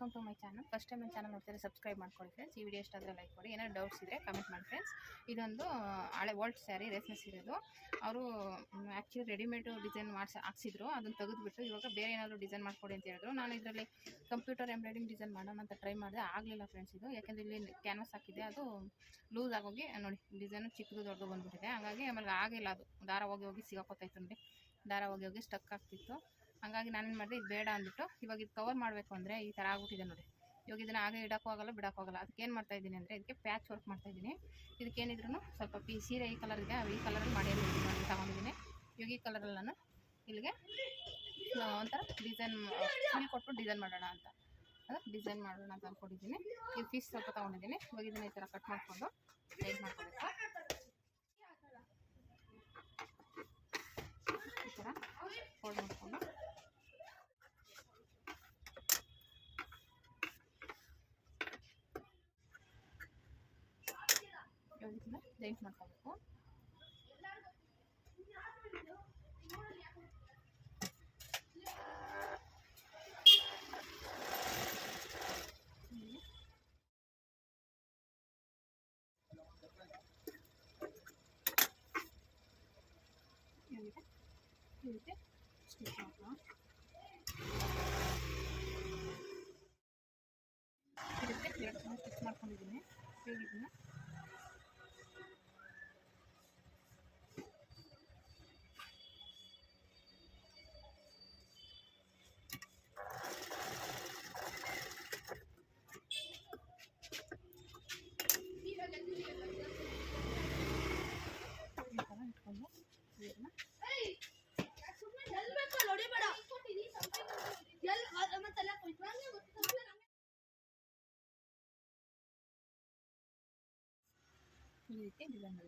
Welcome to my channel first time ನನ್ನ channel ನೋಡ್ತಾರೆ subscribe ಮಾಡ್ಕೊಳ್ಳಿ ಫ್ರೆಂಡ್ಸ್ ಈ ವಿಡಿಯೋ ಇಷ್ಟಾದರೆ ಲೈಕ್ ಕೊಡಿ. ಏನಾದ್ರು ಡೌಟ್ಸ್ ಇದ್ದರೆ ಕಮೆಂಟ್ ಮಾಡಿ ಫ್ರೆಂಡ್ಸ್ ಇದೊಂದು ಹಳೆ ವೋಲ್ಟ್ ಸ್ಯಾರಿ ರೇಷ್ಮೆ ಇರೋದು. ಅವರು ಆ್ಯಕ್ಚುಲಿ ರೆಡಿಮೇಡು ಡಿಸೈನ್ ಮಾಡಿಸಿ, ಹಾಕ್ಸಿದ್ರು. ಅದನ್ನು ತೆಗೆದುಬಿಟ್ಟು ಇವಾಗ ಬೇರೆ ಏನಾದರೂ ಡಿಸೈನ್ ಮಾಡಿಕೊಡಿ ಅಂತ ಹೇಳಿದ್ರು. ನಾನು ಇದರಲ್ಲಿ ಕಂಪ್ಯೂಟರ್ ಎಂಬ್ರಾಯ್ಡಿಂಗ್ ಡಿಸೈನ್ ಮಾಡೋಣ ಅಂತ ಟ್ರೈ ಮಾಡಿದೆ. ಆಗಲಿಲ್ಲ ಫ್ರೆಂಡ್ಸ್ ಇದು. ಯಾಕೆಂದರೆ ಇಲ್ಲಿ ಕ್ಯಾನ್ವಾಸ್ ಹಾಕಿದೆ ಅದು ಲೂಸ್ ಆಗೋಗಿ, ನೋಡಿ ಡಿಸೈನು ಚಿಕ್ಕದು ದೊಡ್ಡದು ಬಂದುಬಿಟ್ಟಿದೆ. ಹಾಗಾಗಿ ಆಮೇಲೆ ಆಗಿಲ್ಲ ಅದು. ದಾರ ಹೋಗಿ ಹೋಗಿ ಸಿಗಾಕೋತಾಯ್ತು ನೋಡಿ. ದಾರ ಹೋಗಿ ಹೋಗಿ ಸ್ಟಕ್ ಆಗ್ತಿತ್ತು. ಹಾಗಾಗಿ ನಾನೇನು ಮಾಡಿದೆ, ಇದು ಬೇಡ ಅಂದ್ಬಿಟ್ಟು ಇವಾಗ ಇದು ಕವರ್ ಮಾಡಬೇಕು ಅಂದರೆ ಈ ಥರ ಆಗ್ಬಿಟ್ಟಿದೆ ನೋಡಿ. ಇವಾಗ ಇದನ್ನು ಹಾಗೆ ಇಡೋಕ್ಕೂ ಆಗಲ್ಲ, ಬಿಡೋಕ್ಕೂ ಆಗಲ್ಲ. ಅದಕ್ಕೆ ಏನು ಮಾಡ್ತಾ ಇದ್ದೀನಿ ಅಂದರೆ ಇದಕ್ಕೆ ಪ್ಯಾಚ್ ವರ್ಕ್ ಮಾಡ್ತಾ ಇದ್ದೀನಿ. ಇದಕ್ಕೇನಿದ್ರು ಸ್ವಲ್ಪ ಪಿ, ಸೀರೆ ಈ ಕಲರ್ ಇದೆ ಈ ಕಲರಲ್ಲಿ ಮಾಡಿ ತಗೊಂಡಿದ್ದೀನಿ. ಇವಾಗ ಈ ಕಲರಲ್ಲಿ ನಾನು ಇಲ್ಲಿಗೆ ಒಂಥರ ಡಿಸೈನ್ ಫುಲ್ ಕೊಟ್ಟು ಡಿಸೈನ್ ಮಾಡೋಣ ಅಂತ. ಅದು ಡಿಸೈನ್ ಮಾಡೋಣ ಅಂತ ಅಂದ್ಕೊಂಡಿದ್ದೀನಿ ಈ ಪೀಸ್ ಸ್ವಲ್ಪ ತೊಗೊಂಡಿದ್ದೀನಿ. ಇವಾಗ ಇದನ್ನ ಈ ಥರ ಕಟ್ ಮಾಡಿಕೊಂಡು ಸೈಡ್ ಮಾಡ್ಕೋಬೇಕು ಈ ಥರ ಫೋಲ್ಡ್ ಮಾಡಿಕೊಂಡು ಇವಾಗ ಇದನ್ನ ಜೈಂಟ್ ಮಾಡ್ಕೋಬೇಕು ಹೀಗೆ. ಇವಾಗ ಈ ರೀತಿ ಸ್ಟಿಚ್ ಮಾಡ್ಕೊಳ್ಳೋಣ ಇದಕ್ಕೆ ಎರಡು ಸಲ ಸ್ಟಿಚ್ ಮಾಡ್ಕೊಂಡಿದ್ದೀನಿ ಇವಾಗ ಇದನ್ನ ಈ ಥರ ಇಟ್ಕೊಂಡು ಇದನ್ನ ಈ ರೀತಿ ಡಿಸೈನ್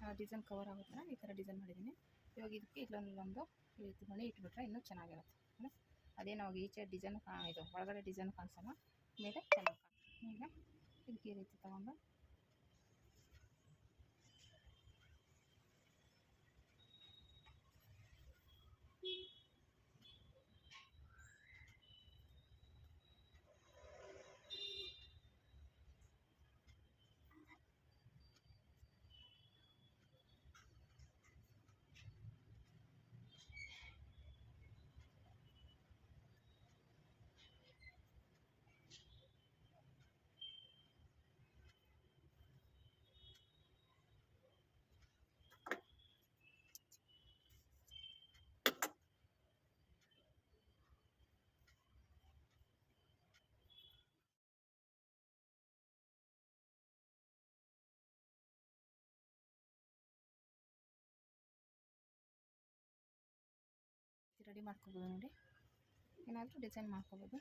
ಆ ಡಿಸೈನ್ ಕವರ್ ಆಗೋ ಥರ ಈ ಥರ ಡಿಸೈನ್ ಮಾಡಿದ್ದೀನಿ. ಇವಾಗ ಇದಕ್ಕೆ ಇಲ್ಲೊಂದೊಂದು ಈ ರೀತಿ ಮಣಿ ಇಟ್ಬಿಟ್ರೆ ಇನ್ನೂ ಚೆನ್ನಾಗಿರುತ್ತೆ. ಅಂದರೆ ಅದೇ ನಾವು ಈಚೆ ಡಿಸೈನ್ ಇದು ಒಳಗಡೆ ಡಿಸೈನ್ ಕಾಣಿಸಲ್ಲ, ಮೇಲೆ ಚೆನ್ನಾಗಿ ಈಗ ಇದಕ್ಕೆ ಈ ರೀತಿ ತಗೊಂಡು ರೆಡಿ ಮಾಡ್ಕೋಬೋದು ನೋಡಿ. ಏನಾದರೂ ಡಿಸೈನ್ ಮಾಡ್ಕೋಬೋದು.